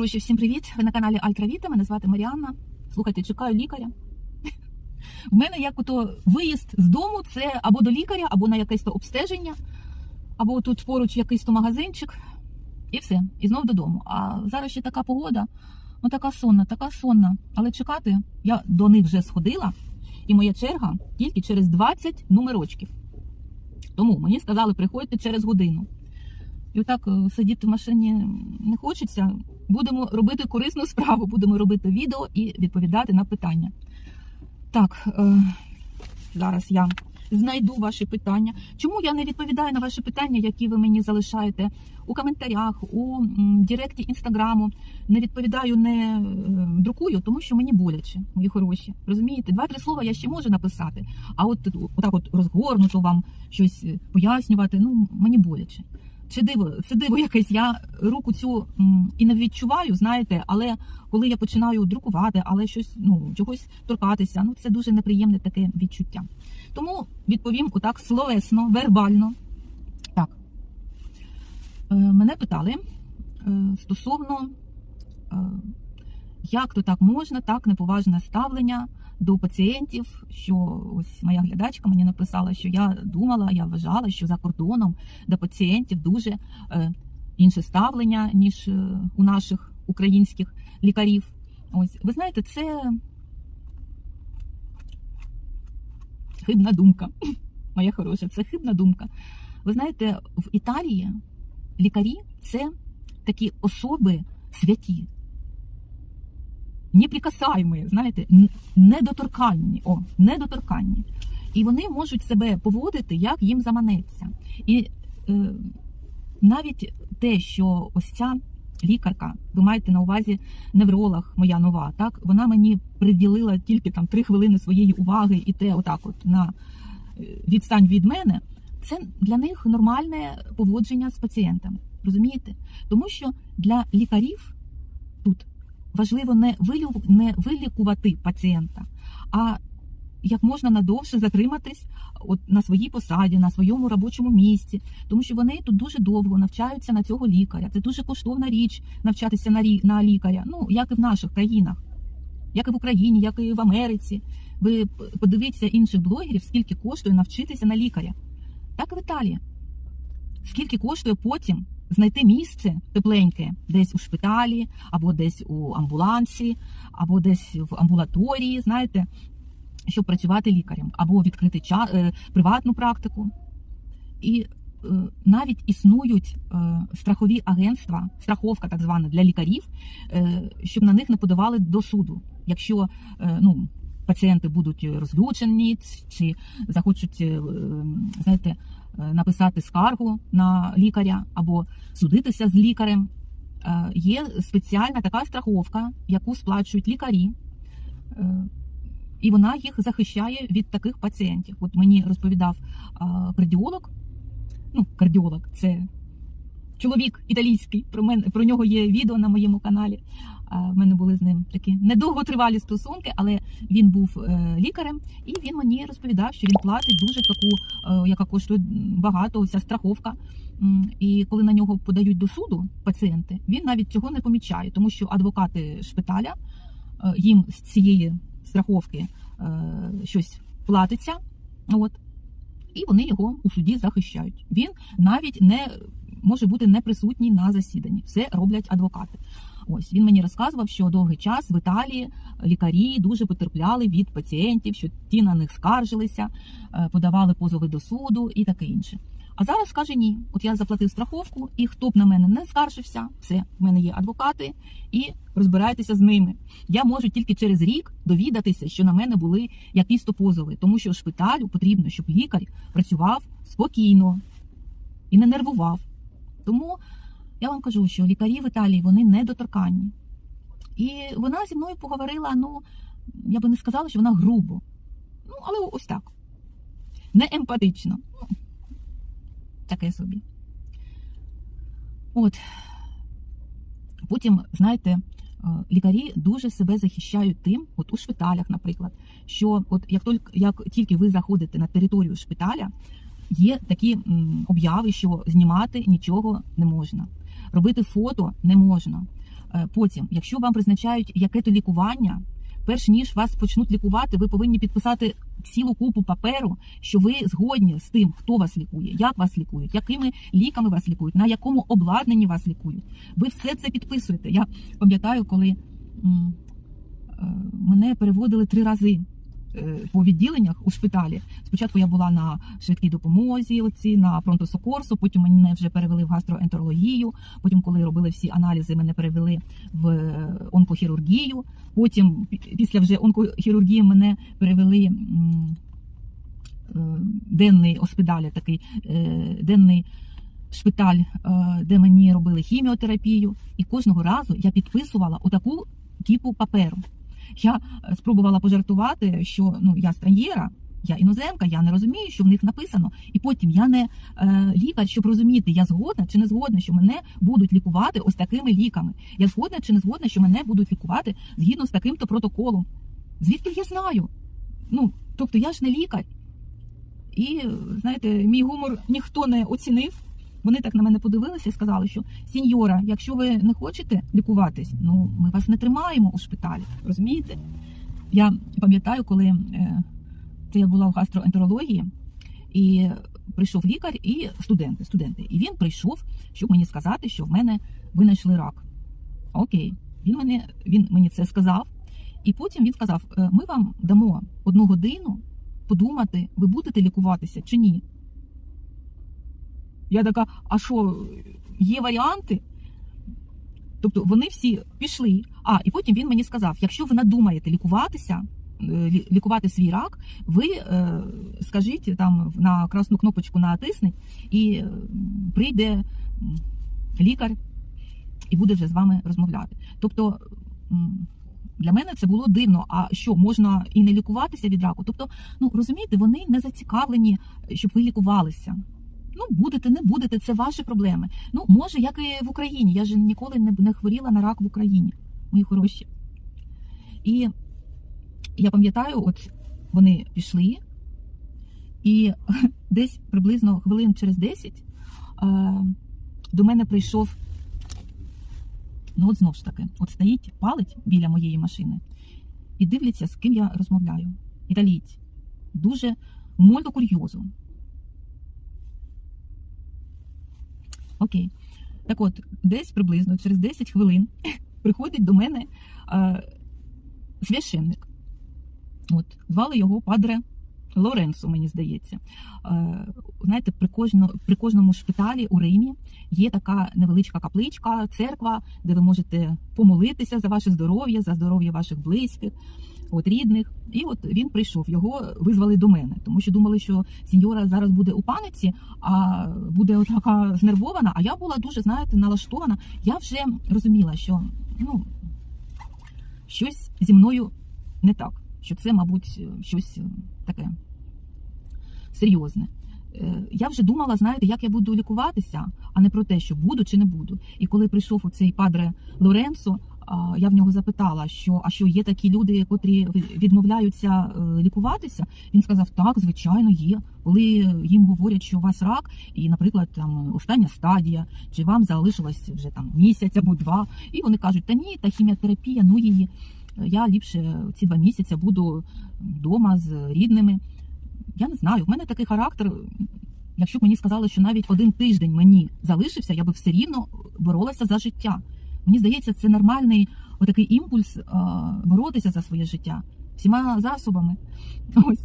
Хороші, всім привіт! Ви на каналі Альтравіта. Мене звати Маріанна. Слухайте, чекаю лікаря. В мене як ото виїзд з дому це або до лікаря, або на якесь то обстеження, або тут поруч якийсь то магазинчик, і все, і знов додому. А зараз ще така погода, ну така сонна, така сонна. Але чекати, я до них вже сходила, і моя черга тільки через 20 номерочків. Тому мені сказали, приходьте через годину. І отак е, сидіти в машині не хочеться. Будемо робити корисну справу, будемо робити відео і відповідати на питання. Так, е, зараз я знайду ваші питання. Чому я не відповідаю на ваші питання, які ви мені залишаєте у коментарях, у Директі інстаграму? Не відповідаю, не е, друкую, тому що мені боляче, мої хороші. Розумієте, два-три слова я ще можу написати, а от отак от розгорнуто вам щось пояснювати, ну мені боляче. Це диво, це диво якесь. Я руку цю і не відчуваю, знаєте, але коли я починаю друкувати, але щось ну чогось торкатися, ну це дуже неприємне таке відчуття. Тому відповім отак словесно, вербально. Так Е, мене питали е, стосовно, як то так можна, так неповажне ставлення до пацієнтів. Що ось моя глядачка мені написала, що я думала, я вважала, що за кордоном до пацієнтів дуже е, інше ставлення, ніж е, у наших українських лікарів. Ось, ви знаєте, це хибна думка. Моя хороша, це хибна думка. Ви знаєте, в Італії лікарі це такі особи святі, неприкасаємі, знаєте, недоторканні. О, недоторканні. І вони можуть себе поводити, як їм заманеться. І е, навіть те, що ось ця лікарка, ви маєте на увазі невролог, моя нова, так вона мені приділила тільки там три хвилини своєї уваги, і те, отак, от на е, відстань від мене. Це для них нормальне поводження з пацієнтами. Розумієте? Тому що для лікарів тут важливо не не вилікувати пацієнта, а як можна надовше затриматись от на своїй посаді, на своєму робочому місці, тому що вони тут дуже довго навчаються на цього лікаря. Це дуже коштовна річ навчатися на на лікаря. Ну як і в наших країнах, як і в Україні, як і в Америці. Ви подивіться інших блогерів, скільки коштує навчитися на лікаря. Так і в Італії. Скільки коштує потім знайти місце тепленьке десь у шпиталі, або десь у амбулансі, або десь в амбулаторії, знаєте, щоб працювати лікарем, або відкрити е, приватну практику. І е, навіть існують е, страхові агентства, страховка так звана для лікарів, щоб на них не подавали до суду. Якщо ну, пацієнти будуть розлючені чи захочуть, е, знаєте, е, написати скаргу на лікаря або судитися з лікарем. Е, Є спеціальна така страховка, яку сплачують лікарі, е, і вона їх захищає від таких пацієнтів. От мені розповідав е, кардіолог. Ну, кардіолог це чоловік італійський. Про мене про нього є відео на моєму каналі. В мене були з ним такі недовготривалі стосунки, але він був е, лікарем, і він мені розповідав, що він платить дуже таку, е, яка коштує багато, ця страховка. І коли на нього подають до суду пацієнти, він навіть цього не помічає, тому що адвокати шпиталя е, їм з цієї страховки щось платиться. От. І вони його у суді захищають. Він навіть не може бути не присутній на засіданні. Все роблять адвокати. Ось він мені розказував, що довгий час в Італії лікарі дуже потерпляли від пацієнтів, що ті на них скаржилися, е, подавали позови до суду і таке інше. А зараз каже ні. От я заплатив страховку, і хто б на мене не скаржився, все, в мене є адвокати, і розбирайтеся з ними. Я можу тільки через рік довідатися, що на мене були якісь то позови, тому що шпиталю потрібно, щоб лікар працював спокійно і не нервував. Тому я вам кажу, що лікарі в Італії вони недоторканні. І вона зі мною поговорила, ну, я би не сказала, що вона грубо. Ну, але ось так. Не емпатично. Ну, таке собі. От. Потім, знаєте, е, лікарі дуже себе захищають тим, от у шпиталях, наприклад, що от як тільки, як тільки ви заходите на територію шпиталя, є такі обяви, що знімати нічого не можна, робити фото не можна. Е, Потім, якщо вам призначають яке-то лікування, перш ніж вас почнуть лікувати, ви повинні підписати цілу купу паперу, що ви згодні з тим, хто вас лікує, як вас лікують, якими ліками вас лікують, на якому обладнанні вас лікують. Ви все це підписуєте. Я пам'ятаю, коли е, мене переводили три рази. Е, По відділеннях у шпиталі. Спочатку я була на швидкій допомозі, оці на пронтосокорсу, потім мене вже перевели в гастроентерологію. Потім, коли робили всі аналізи, мене перевели в е, онкохірургію. Потім, після вже онкохірургії, мене перевели е, денний оспиталь, такий е, денний шпиталь, е, де мені робили хіміотерапію. І кожного разу я підписувала отаку кіпу паперу. Я е, спробувала пожартувати, що ну я странєра, я іноземка, я не розумію, що в них написано. І потім я не е, лікар, щоб розуміти, я згодна чи не згодна, що мене будуть лікувати ось такими ліками. Я згодна чи не згодна, що мене будуть лікувати згідно з таким-то протоколом. Звідки я знаю? Ну, тобто я ж не лікар. І знаєте, мій гумор ніхто не оцінив. Вони так на мене подивилися і сказали, що сіньора, якщо ви не хочете лікуватись, ну ми вас не тримаємо у шпиталі. Розумієте? Я пам'ятаю, коли е, це я була в гастроентерології, і прийшов лікар і студенти, студенти. І він прийшов, щоб мені сказати, що в мене винайшли рак. Окей, він мені, він мені це сказав. І потім він сказав: «Е, ми вам дамо одну годину подумати, ви будете лікуватися чи ні. Я така, а що, є варіанти? Тобто вони всі пішли. А, і потім він мені сказав: якщо ви надумаєте лікуватися, е, лікувати свій рак, ви е, скажіть там на красну кнопочку натисніть, і е, прийде лікар і буде вже з вами розмовляти. Тобто. Для мене це було дивно. А що можна і не лікуватися від раку? Тобто, ну розумієте, вони не зацікавлені, щоб ви лікувалися. Ну, будете, не будете, це ваші проблеми. Ну, може, як і в Україні. Я ж ніколи не, не хворіла на рак в Україні, мої хороші. І я пам'ятаю, от вони пішли, і десь приблизно хвилин через 10 е, до мене прийшов. Ну, от знов ж таки, от стоїть, палить біля моєї машини і дивляться, з ким я розмовляю. Італійці. Дуже мольто курйозу. Окей. Так от, десь приблизно через 10 хвилин приходить до мене е, священник. От, звали його Падре Лоренцо, мені здається. Е, знаєте, при, кожно, при кожному шпиталі у Римі є така невеличка капличка, церква, де ви можете помолитися за ваше здоров'я, за здоров'я ваших близьких. От рідних, і от він прийшов. Його визвали до мене, тому що думали, що сеньора зараз буде у паниці, а буде така знервована. А я була дуже, знаєте, налаштована. Я вже розуміла, що ну щось зі мною не так, що це, мабуть, щось таке серйозне. Е, Я вже думала, знаєте, як я буду лікуватися, а не про те, що буду чи не буду. І коли прийшов оцей падре Лоренцо, я в нього запитала, що а що є такі люди, котрі відмовляються е, лікуватися. Він сказав: так, звичайно, є. Коли їм говорять, що у вас рак, і, наприклад, там остання стадія, чи вам залишилось вже там місяць або два, і вони кажуть, та ні, та хіміотерапія, ну її. Я ліпше ці два місяці буду вдома з рідними. Я не знаю, в мене такий характер. Якщо б мені сказали, що навіть один тиждень мені залишився, я би все рівно боролася за життя. Мені здається, це нормальний отакий імпульс боротися за своє життя всіма засобами. Ось.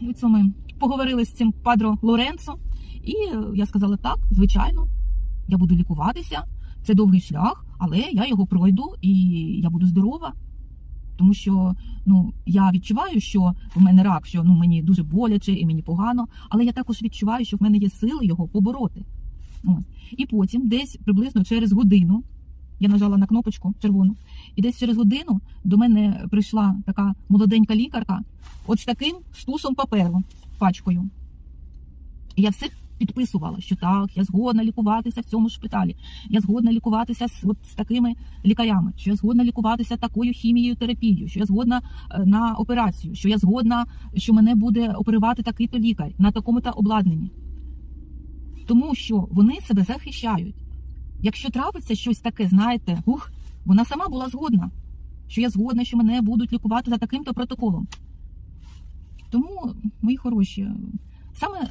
І це ми поговорили з цим падро Лоренцо, і я сказала: так, звичайно, я буду лікуватися. Це довгий шлях, але я його пройду і я буду здорова. Тому що ну я відчуваю, що в мене рак, що ну мені дуже боляче і мені погано, але я також відчуваю, що в мене є сили його побороти. Ось. І потім, десь приблизно через годину, я нажала на кнопочку червону, і десь через годину до мене прийшла така молоденька лікарка, от з таким стусом паперу, пачкою. І я все підписувала, що так, я згодна лікуватися в цьому шпиталі, я згодна лікуватися з, от, з такими лікарями, що я згодна лікуватися такою хімією терапією, що я згодна е, на операцію, що я згодна, що мене буде оперувати такий-то лікар на такому-то обладнанні. Тому що вони себе захищають. якщо трапиться щось таке, знаєте, ух, вона сама була згодна, що я згодна, що мене будуть лікувати за таким-то протоколом. Тому, мої хороші, саме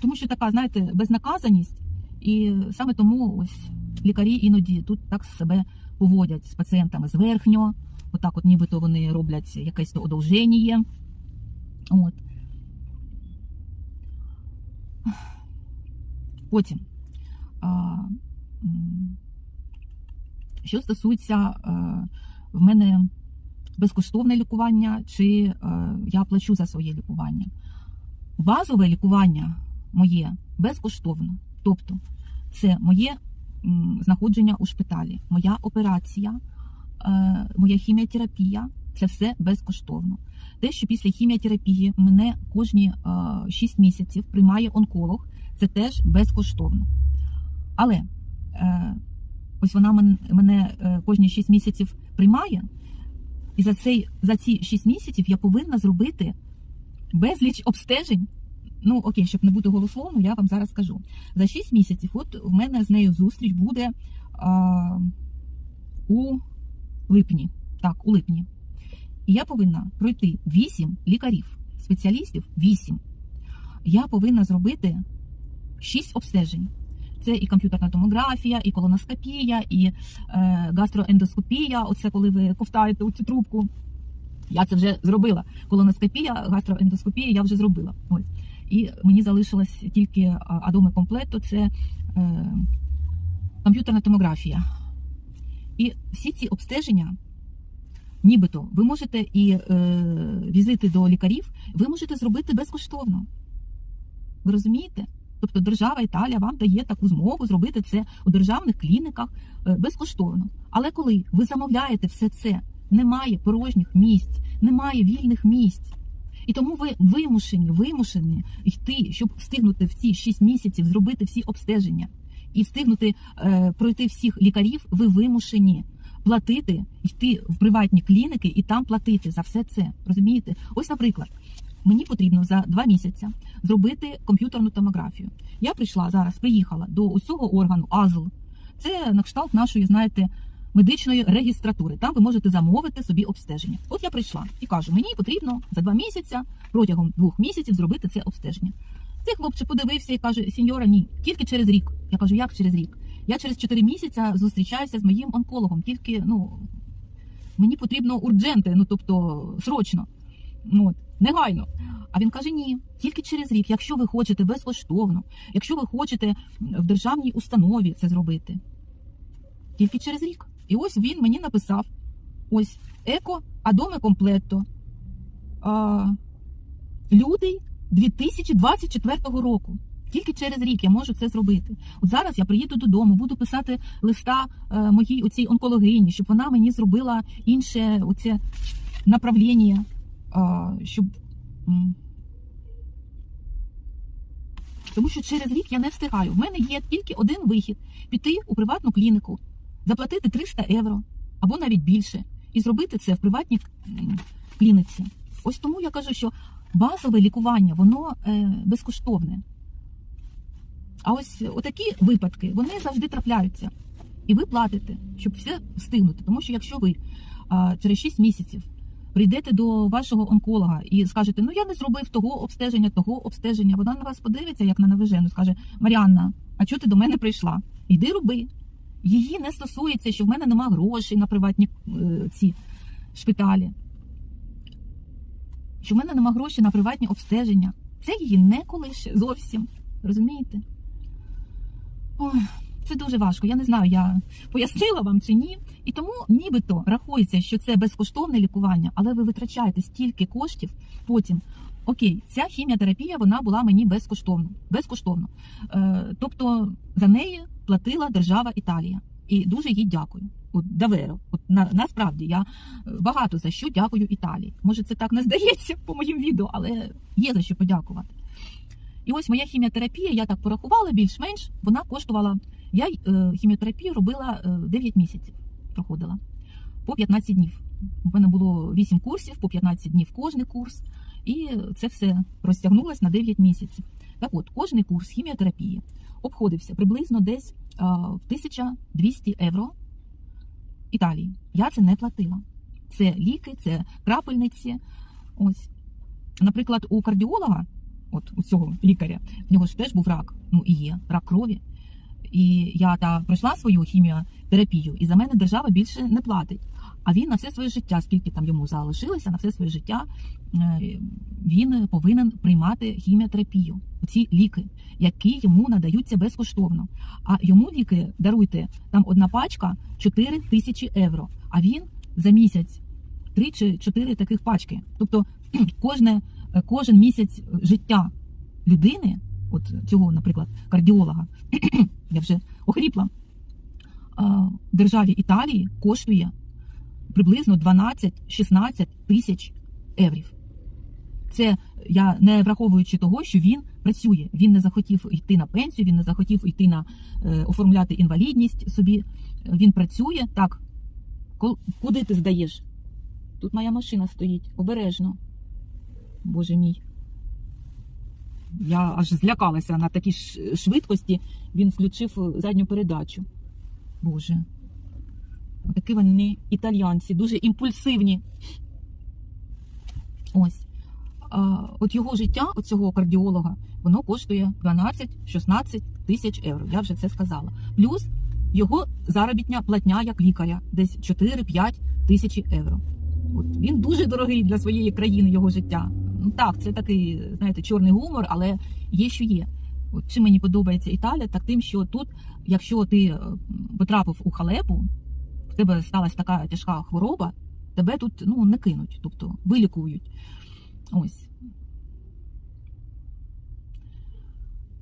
тому, що така, знаєте, безнаказаність, і саме тому ось лікарі іноді тут так себе поводять з пацієнтами зверхньо, отак, от нібито вони роблять якесь то одовження. От. Потім. Що стосується е, в мене безкоштовне лікування, чи е, я плачу за своє лікування. Базове лікування моє безкоштовно. Тобто, це моє знаходження у шпиталі, моя операція, е, моя хіміотерапія це все безкоштовно. Те, що після хіміотерапії мене кожні е, 6 місяців приймає онколог, це теж безкоштовно. Але е, ось вона мен- мене е, кожні 6 місяців приймає, і за, цей, за ці 6 місяців я повинна зробити безліч обстежень. Ну, окей, щоб не бути голословно, я вам зараз скажу. За 6 місяців, от в мене з нею зустріч буде а, у липні. Так, у липні. І я повинна пройти 8 лікарів, спеціалістів 8. Я повинна зробити 6 обстежень. Це і комп'ютерна томографія, і колоноскопія, і е, гастроендоскопія. Оце коли ви ковтаєте у цю трубку. Я це вже зробила. Колоноскопія, гастроендоскопія я вже зробила. Ось. І мені залишилось тільки а, адоми комплекту, це е, комп'ютерна томографія. І всі ці обстеження, нібито, ви можете і е, візити до лікарів, ви можете зробити безкоштовно. Ви розумієте? Тобто держава Італія вам дає таку змогу зробити це у державних клініках е, безкоштовно. Але коли ви замовляєте все це, немає порожніх місць, немає вільних місць. І тому ви вимушені, вимушені йти, щоб встигнути в ці 6 місяців зробити всі обстеження і встигнути е, пройти всіх лікарів, ви вимушені платити, йти в приватні клініки і там платити за все це. Розумієте? Ось, наприклад, мені потрібно за 2 місяці зробити комп'ютерну томографію. Я прийшла зараз, приїхала до ось цього органу АЗЛ. Це на кшталт нашої, знаєте, медичної регістратури. Там ви можете замовити собі обстеження. От я прийшла і кажу, мені потрібно за два місяці протягом двох місяців зробити це обстеження. Цей хлопчик подивився і каже: Сіньора, ні, тільки через рік. Я кажу, як через рік? Я через 4 місяці зустрічаюся з моїм онкологом. Тільки ну мені потрібно урдженти, ну тобто срочно. Ну, от, негайно. А він каже: ні, тільки через рік, якщо ви хочете безкоштовно, якщо ви хочете в державній установі це зробити. Тільки через рік. І ось він мені написав: ось еко адоме комплетто. Лютий 2024 року. Тільки через рік я можу це зробити. От зараз я приїду додому, буду писати листа е, моїй оцій онкологині, щоб вона мені зробила інше оце направлення, щоб. Тому що через рік я не встигаю. В мене є тільки один вихід: піти у приватну клініку, заплатити 300 євро або навіть більше, і зробити це в приватній клініці. Ось тому я кажу, що базове лікування воно е, безкоштовне. А ось отакі випадки вони завжди трапляються. І ви платите, щоб все встигнути. Тому що якщо ви через 6 місяців прийдете до вашого онколога і скажете, ну я не зробив того обстеження, того обстеження, вона на вас подивиться, як на навижену, скаже: Маріанна, а чого ти до мене прийшла? Йди роби. Її не стосується, що в мене нема грошей на приватні е, ці шпиталі. Що в мене нема грошей на приватні обстеження. Це її не колише зовсім. Розумієте? Ой, це дуже важко. Я не знаю, я пояснила вам чи ні. І тому нібито рахується, що це безкоштовне лікування, але ви витрачаєте стільки коштів потім. Окей, ця хіміотерапія вона була мені безкоштовно. безкоштовно. Е, тобто за неї платила держава Італія. І дуже їй дякую. От даверо. От на, насправді я е, багато за що дякую Італії. Може, це так не здається по моїм відео, але є за що подякувати. І ось моя хіміотерапія, я так порахувала більш-менш, вона коштувала. Я е, хіміотерапію робила е, 9 місяців, проходила по 15 днів. У мене було 8 курсів, по 15 днів кожний курс, і це все розтягнулося на 9 місяців. Так от, кожний курс хіміотерапії обходився приблизно десь е, 1200 євро Італії. Я це не платила. Це ліки, це крапельниці. Ось. Наприклад, у кардіолога, от у цього лікаря, в нього ж теж був рак, ну і є рак крові. І я та пройшла свою хіміотерапію, і за мене держава більше не платить. А він на все своє життя, скільки там йому залишилося, на все своє життя е, він повинен приймати хіміотерапію, ці ліки, які йому надаються безкоштовно. А йому ліки даруйте там одна пачка 4 тисячі євро. А він за місяць три чи чотири таких пачки. Тобто кожне, кожен місяць життя людини, от цього, наприклад, кардіолога, я вже охріпла, державі Італії коштує приблизно 12-16 тисяч єврів. Це я не враховуючи того, що він працює. Він не захотів йти на пенсію, він не захотів йти на е, оформляти інвалідність собі. Він працює так. Куди ти здаєш? Тут моя машина стоїть обережно. Боже мій. Я аж злякалася на такій швидкості. Він включив е, задню передачу. Боже. Такі вони італіянці, дуже імпульсивні. Ось. А, от його життя, от цього кардіолога, воно коштує 12-16 тисяч євро. Я вже це сказала. Плюс його заробітня платня як лікаря, десь 4-5 тисячі євро. От він дуже дорогий для своєї країни, його життя. Ну так, це такий, знаєте, чорний гумор, але є, що є. От чим мені подобається Італія, так тим, що тут, якщо ти е, потрапив у халепу, в тебе сталася така тяжка хвороба, тебе тут ну, не кинуть, тобто вилікують. Ось.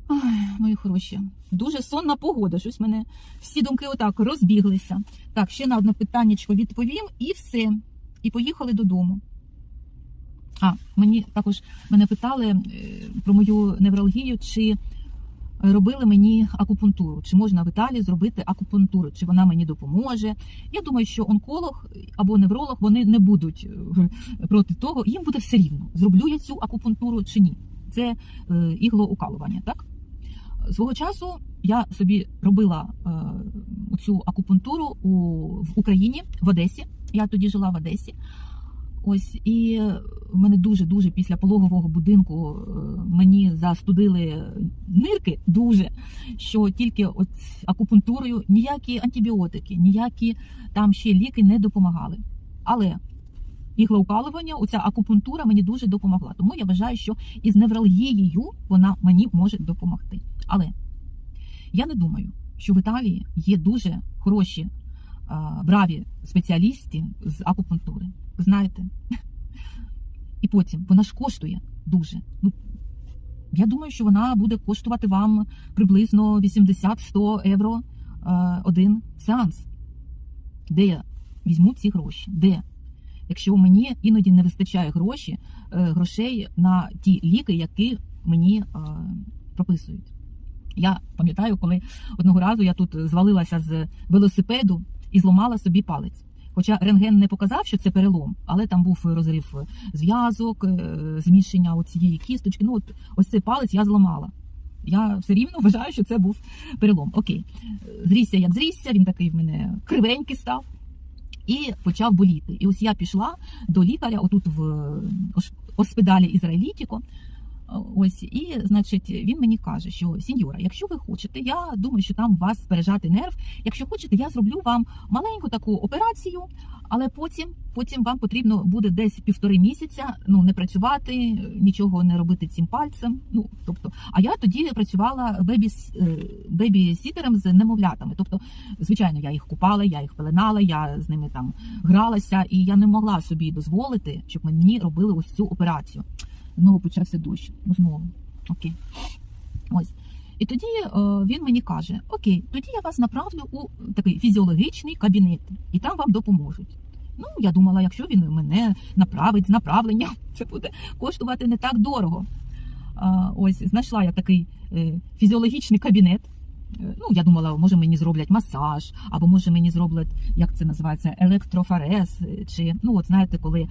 Ой, мої хороші. Дуже сонна погода. Щось мене всі думки отак розбіглися. Так, ще на одне питаннячко відповім і все. І поїхали додому. А, мені також мене питали е, про мою невралгію, чи робили мені акупунктуру, чи можна в Італії зробити акупунктуру, чи вона мені допоможе. Я думаю, що онколог або невролог вони не будуть е, проти того, їм буде все рівно, зроблю я цю акупунктуру чи ні. Це е, іглоукалування, так? Свого часу я собі робила цю акупунктуру у, в Україні, в Одесі. Я тоді жила в Одесі. Ось і в мене дуже дуже після пологового будинку е, мені застудили нирки дуже, що тільки от акупунктурою ніякі антибіотики, ніякі там ще ліки не допомагали. Але іглоукалування, оця акупунктура мені дуже допомогла. Тому я вважаю, що із невралгією вона мені може допомогти. Але я не думаю, що в Італії є дуже хороші браві спеціалісти з акупунктури. Знаєте? І потім вона ж коштує дуже. Ну, я думаю, що вона буде коштувати вам приблизно 80-100 євро е, один сеанс. Де я візьму ці гроші? Де? Якщо мені іноді не вистачає гроші, е, грошей на ті ліки, які мені е, прописують. Я пам'ятаю, коли одного разу я тут звалилася з велосипеду і зламала собі палець. Хоча рентген не показав, що це перелом, але там був розрив зв'язок, е, зміщення цієї кісточки. Ну, от ось цей палець я зламала. Я все рівно вважаю, що це був перелом. Окей, зрісся як зрісся, він такий в мене кривенький став і почав боліти. І ось я пішла до лікаря, отут в госпіталі Ізраїлітіко. Ось і значить він мені каже, що сіньора, якщо ви хочете, я думаю, що там вас пережати нерв. Якщо хочете, я зроблю вам маленьку таку операцію, але потім, потім вам потрібно буде десь півтори місяця ну не працювати, нічого не робити цим пальцем. Ну тобто, а я тоді працювала бебі бебі-сітером з немовлятами. Тобто, звичайно, я їх купала, я їх пеленала, я з ними там гралася, і я не могла собі дозволити, щоб мені робили ось цю операцію. Знову почався дощ. Ну знову. Окей. Ось. І тоді е, він мені каже: Окей, тоді я вас направлю у такий фізіологічний кабінет, і там вам допоможуть. Ну, я думала, якщо він мене направить з направлення, це буде коштувати не так дорого. Ось знайшла я такий е, фізіологічний кабінет. Ну, я думала, може мені зроблять масаж, або може мені зроблять, як це називається, електрофорез, е, чи ну от знаєте, коли е,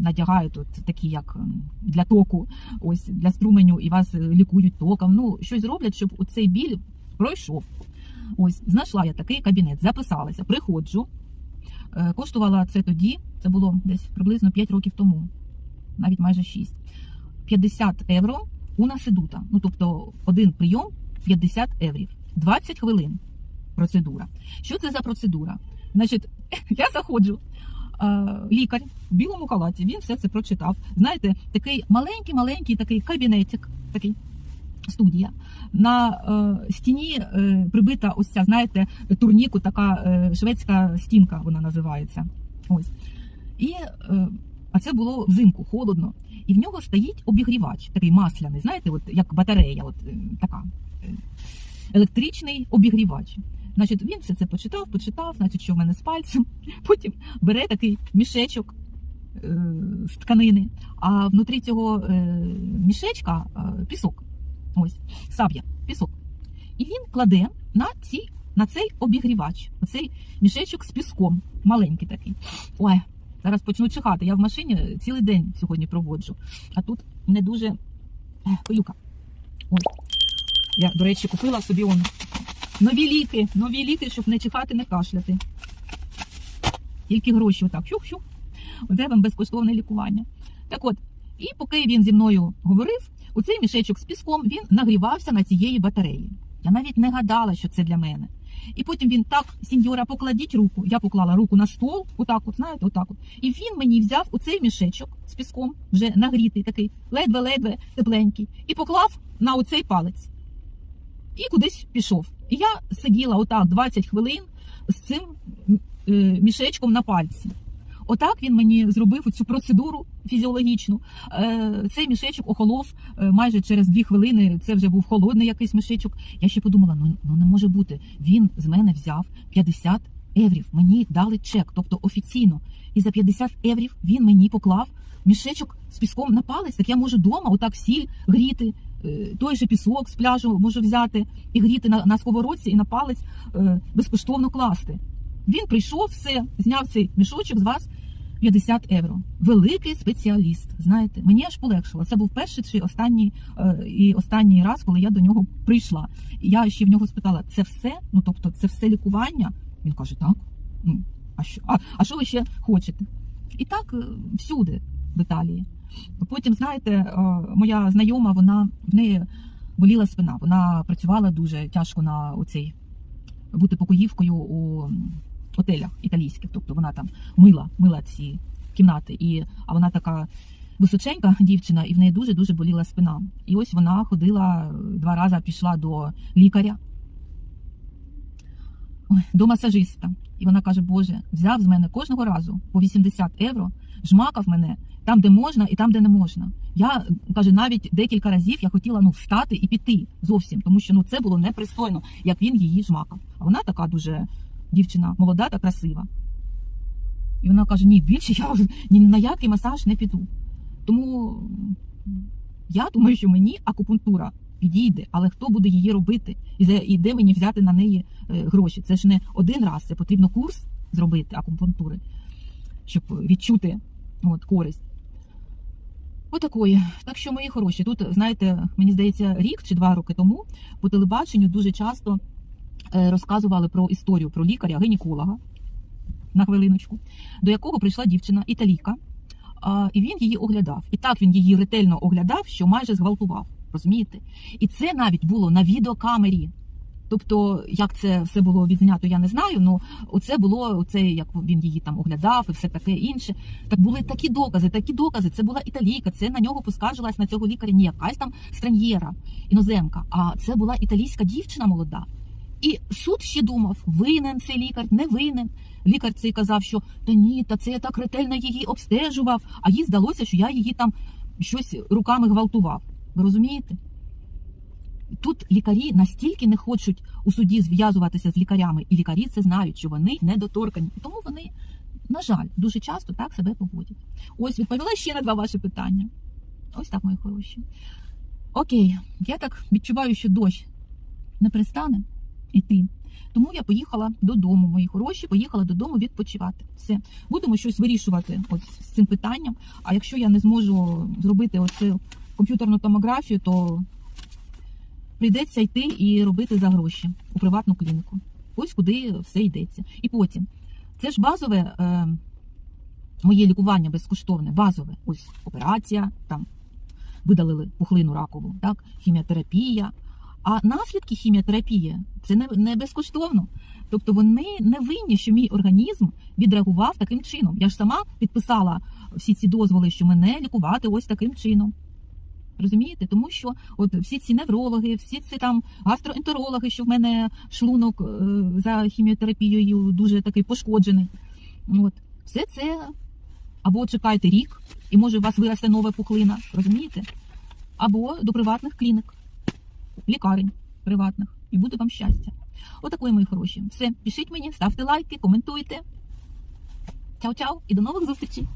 надягають от такі, як для току, ось для струменю, і вас е, лікують током. Ну, щось зроблять, щоб цей біль пройшов. Ось, знайшла я такий кабінет, записалася, приходжу. Е, Коштувала це тоді, це було десь приблизно 5 років тому, навіть майже 6. 50 євро у наседута. Ну, тобто один прийом 50 єврів. 20 хвилин процедура. Що це за процедура? Значить, я заходжу. Лікар в білому халаті, він все це прочитав. Знаєте, такий маленький-маленький такий кабінетик, такий студія. На е, стіні е, прибита ось ця, знаєте, турніку, така е, шведська стінка, вона називається. Ось. І, е, а це було взимку, холодно. І в нього стоїть обігрівач, такий масляний, знаєте, от як батарея, от е, така електричний обігрівач. Значить, він все це почитав, почитав, значить, що в мене з пальцем. Потім бере такий мішечок е, з тканини, а внутрі цього е, мішечка е, пісок. Ось, саб'я, пісок. І він кладе на, ці, на цей обігрівач, оцей мішечок з піском, маленький такий. Ой, зараз почну чихати. Я в машині цілий день сьогодні проводжу, а тут не дуже пилюка. Ой. Я, до речі, купила собі он нові ліки, нові ліки, щоб не чихати, не кашляти. Тільки гроші отак, щух-щух. Оце вам безкоштовне лікування. Так от, і поки він зі мною говорив, у цей мішечок з піском він нагрівався на цієї батареї. Я навіть не гадала, що це для мене. І потім він так, сіньора, покладіть руку. Я поклала руку на стол, отак, от, знаєте, отак. От. І він мені взяв у цей мішечок з піском, вже нагрітий, такий, ледве-ледве тепленький, і поклав на оцей палець. І кудись пішов. І я сиділа отак 20 хвилин з цим е, мішечком на пальці. Отак він мені зробив цю процедуру фізіологічну. Е, Цей мішечок охолов е, майже через дві хвилини. Це вже був холодний якийсь мішечок. Я ще подумала: ну, ну не може бути. Він з мене взяв 50 еврів. Мені дали чек, тобто офіційно. І за 50 еврів він мені поклав мішечок з піском на палець. Так я можу вдома отак сіль гріти. Е, Той же пісок з пляжу можу взяти і гріти на, на сковородці і на палець е, безкоштовно класти. Він прийшов, все, зняв цей мішочок з вас 50 євро. Великий спеціаліст. Знаєте, мені аж полегшило. Це був перший чи останній е, і останній раз, коли я до нього прийшла. Я ще в нього спитала: це все? Ну тобто, це все лікування? Він каже, так. Ну а що? А, а що ви ще хочете? І так всюди в Італії. Потім, знаєте, е, моя знайома, вона в неї боліла спина. Вона працювала дуже тяжко на оцей бути покоївкою у готелях італійських. Тобто вона там мила, мила ці кімнати. І, а вона така височенька дівчина, і в неї дуже дуже боліла спина. І ось вона ходила два рази, пішла до лікаря, до масажиста. І вона каже: Боже, взяв з мене кожного разу по 80 євро, жмакав мене там, де можна, і там, де не можна. Я каже, навіть декілька разів я хотіла ну встати і піти зовсім, тому що ну це було непристойно, як він її жмакав. А вона така дуже дівчина, молода та красива. І вона каже: Ні, більше я ні на який масаж не піду. Тому я думаю, що мені акупунктура підійде, але хто буде її робити і де мені взяти на неї е, гроші? Це ж не один раз, це потрібно курс зробити акупунктури, щоб відчути от, користь. Отакої. Так що, мої хороші, тут, знаєте, мені здається, рік чи два роки тому по телебаченню дуже часто е, розказували про історію про лікаря, гінеколога на хвилиночку, до якого прийшла дівчина італійка, і він її оглядав. І так він її ретельно оглядав, що майже зґвалтував. Розумієте? І це навіть було на відеокамері. Тобто, як це все було відзнято, я не знаю. Ну оце було оце, як він її там оглядав, і все таке інше. Так були такі докази, такі докази. Це була італійка. Це на нього поскаржилась на цього лікаря не якась там стран'єра, іноземка. А це була італійська дівчина молода. І суд ще думав, винен цей лікар, не винен. Лікар цей казав, що та ні, та це я так ретельно її обстежував, а їй здалося, що я її там щось руками гвалтував. Ви розумієте? Тут лікарі настільки не хочуть у суді зв'язуватися з лікарями, і лікарі це знають, що вони недоторкані. Тому вони, на жаль, дуже часто так себе поводять. Ось відповіла ще на два ваші питання. Ось так, мої хороші. Окей, я так відчуваю, що дощ не перестане йти. Тому я поїхала додому, мої хороші, поїхала додому відпочивати. Все, будемо щось вирішувати ось з цим питанням. А якщо я не зможу зробити оцю комп'ютерну томографію, то прийдеться йти і робити за гроші у приватну клініку. Ось куди все йдеться. І потім, це ж базове е, моє лікування безкоштовне, базове. Ось операція, там видалили пухлину ракову, так, хіміотерапія. А наслідки хіміотерапії це не, не безкоштовно. Тобто вони не винні, що мій організм відреагував таким чином. Я ж сама підписала всі ці дозволи, що мене лікувати ось таким чином. Розумієте? Тому що от всі ці неврологи, всі ці там гастроентерологи, що в мене шлунок е, за хіміотерапією дуже такий пошкоджений. От все це або чекайте рік, і може у вас виросте нова пухлина, розумієте? Або до приватних клінік, лікарень приватних, і буде вам щастя. Отакої, мої хороші. Все, пишіть мені, ставте лайки, коментуйте. Чао-чао і до нових зустрічей!